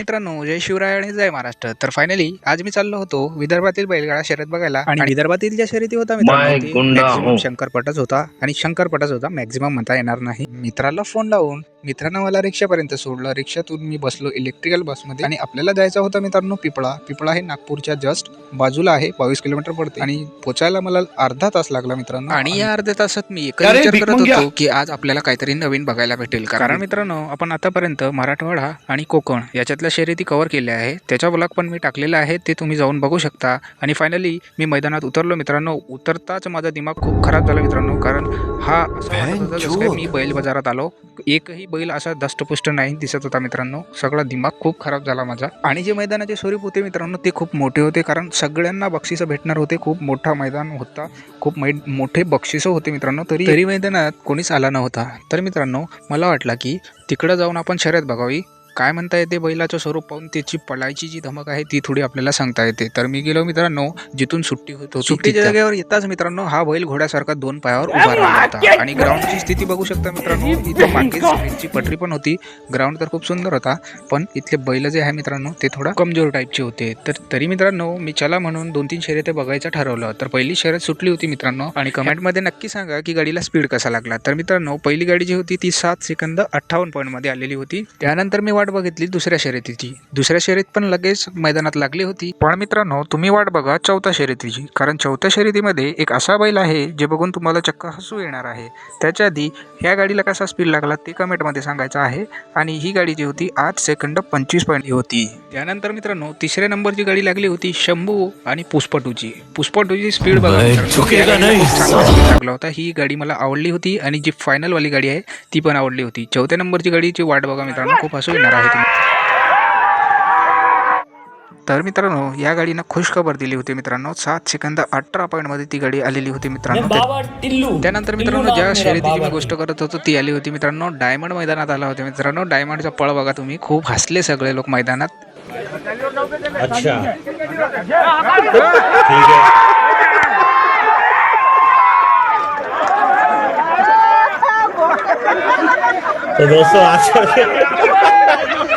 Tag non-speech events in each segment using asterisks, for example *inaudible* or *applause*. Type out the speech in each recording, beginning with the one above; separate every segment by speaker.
Speaker 1: मित्रांनो जय शिवराय आणि जय महाराष्ट्र. तर फायनली आज मी चाललो होतो विदर्भातील बैलगाडा शर्यत बघायला आणि विदर्भातील ज्या शर्यती होता मित्रांनो
Speaker 2: गुंडा.
Speaker 1: मॅक्झिमम
Speaker 2: हो.
Speaker 1: शंकरपटच होता आणि शंकरपटच होता मॅक्झिमम म्हणता येणार नाही. मित्राला फोन लावून मित्रानं मला रिक्षापर्यंत सोडलं. रिक्षातून मी बसलो इलेक्ट्रिकल बसमध्ये आणि आपल्याला जायचं होतं मित्रांनो पिपळा. पिपळा हे नागपूरच्या जस्ट बाजूला आहे बावीस किलोमीटर पडते. आणि पोचायला मला अर्धा तास लागला मित्रांनो. आणि या अर्ध्या तासात मी एकच विचार करत. होतो की आज आपल्याला काहीतरी नवीन बघायला भेटेल. कारण मित्रांनो आपण आतापर्यंत मराठवाडा आणि कोकण याच्यातल्या शर्यती कव्हर केल्या आहे त्याचा ब्लॉग पण मी टाकलेला आहे. ते तुम्ही जाऊन बघू शकता. आणि फायनली मी मैदानात उतरलो मित्रांनो. उतरताच माझा दिमाग खूप खराब झाला मित्रांनो. कारण हा मी बैल बाजारात आलो. एकही बैल असा दष्टपुष्ट नाही दिसत होता मित्रांनो. सगळा दिमाग खूप खराब झाला माझा. आणि जे मैदानाचे स्वरूप होते मित्रांनो ते खूप मोठे होते. कारण सगळ्यांना बक्षिसं भेटणार होते. खूप मोठा मैदान होता. खूप मै मोठे बक्षिसं होते मित्रांनो. तरी तरी मैदानात कोणीच आला नव्हता. तर मित्रांनो मला वाटलं की तिकडं जाऊन आपण शर्यत बघावी. काय म्हणता येते बैलाचं स्वरूप पाहून त्याची पळायची जी धमक आहे ती थोडी आपल्याला सांगता येते. तर मी गेलो मित्रांनो जिथून सुट्टी होत सुट्टीच्या जागेवर येताच मित्रांनो हा बैल घोड्यासारखा दोन पायावर उभा राहिला होता. आणि ग्राउंडची स्थिती बघू शकता मित्रांनो इथं मागेच रेल्वेची पटरी पण होती. ग्राउंड तर खूप सुंदर होता पण इथले बैल जे आहे मित्रांनो ते थोडा कमजोर टाईपचे होते. तर तरी मित्रांनो मी चला म्हणून दोन तीन शर्यते बघायचं ठरवलं. तर पहिली शर्यत सुटली होती मित्रांनो आणि कमेंटमध्ये नक्की सांगा की गाडीला स्पीड कसा लागला. तर मित्रांनो पहिली गाडी जी होती ती सात सेकंद अठ्ठावन्न पॉईंटमध्ये आलेली होती. त्यानंतर मी वाट बघितली दुसऱ्या शर्यतीची. दुसऱ्या शर्यत पण लगेच मैदानात लागली होती. पण मित्रांनो तुम्ही वाट बघा चौथ्या शर्यतीची. कारण चौथ्या शर्यतीमध्ये एक असा बैल आहे जे बघून तुम्हाला चक्क हसू येणार आहे. त्याच्या आधी ह्या गाडीला कसा स्पीड लागला ते कमेंटमध्ये सांगायचं आहे. आणि ही गाडी जी होती आठ सेकंद पंचवीस पॉईंट होती. त्यानंतर मित्रांनो तिसऱ्या नंबरची गाडी लागली होती शंभू आणि पुष्पटूची. पुष्पटूची स्पीड बघा. होता. ही गाडी मला आवडली होती आणि जी फायनल वाली गाडी आहे ती पण आवडली होती. चौथ्या नंबरची गाडीची वाट बघा मित्रांनो खूप हसू येणार आहे तुम्ही तर मित्रांनो या गाडीनं खुश खबर दिली होती मित्रांनो. सात सेकंद अठरा पॉईंटमध्ये ती गाडी आलेली होती मित्रांनो. त्या-
Speaker 3: बाबा टिल्लू
Speaker 1: त्यानंतर मित्रांनो ज्या शर्यतीची मी गोष्ट करत होतो ती आली होती मित्रांनो. डायमंड मैदानात आला होता मित्रांनो. डायमंडचा पळ बघा तुम्ही. खूप हसले सगळे लोक मैदानात.
Speaker 3: अच्छा. ठीक दोस्तों आज *laughs*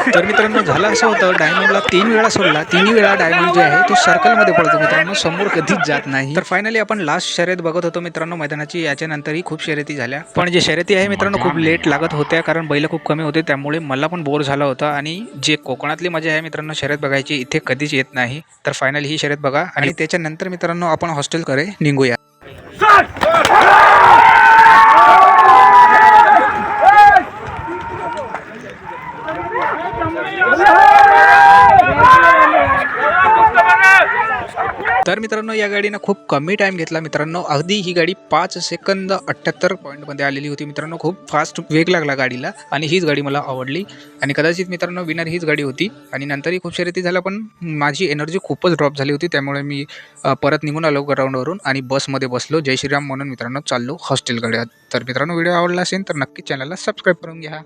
Speaker 1: तर मित्रांनो झालं असं होतं डायमंडला तीन वेळा सोडला. तिन्ही वेळा डायमंड जो आहे तो सर्कलमध्ये पडतो मित्रांनो समोर कधीच जात नाही. तर फायनली आपण लास्ट शर्यत बघत होतो मित्रांनो मैदानाची. याच्यानंतरही खूप शर्यती झाल्या. पण जे शर्यती आहे मित्रांनो खूप लेट लागत होत्या कारण बैल खूप कमी होते त्यामुळे मला पण बोर झाला होता. आणि जे कोकणातली मजा आहे मित्रांनो शर्यत बघायची इथे कधीच येत नाही. तर फायनली ही शर्यत बघा. आणि त्याच्यानंतर मित्रांनो आपण हॉस्टेलकडे निघूया. तर मित्रांनो या गाडीनं खूप कमी टाइम घेतला. मित्रांनो अगदी ही गाडी पाच सेकंद अठ्ठ्याहत्तर पॉईंटमध्ये आलेली होती. मित्रांनो खूप फास्ट वेग लागला गाडीला आणि हीच गाडी मला आवडली. आणि कदाचित मित्रांनो विनर हीच गाडी होती. आणि नंतरही खूप शर्यती झाल्या पण माझी एनर्जी खूपच ड्रॉप झाली होती. त्यामुळे मी परत निघून आलो ग्राउंडवरून आणि बसमध्ये बसलो. जय श्रीराम म्हणून मित्रांनो चाललो हॉस्टेलकडे तर मित्रांनो व्हिडिओ आवडला असेल तर नक्की चॅनलला सबस्क्राईब करून घ्या.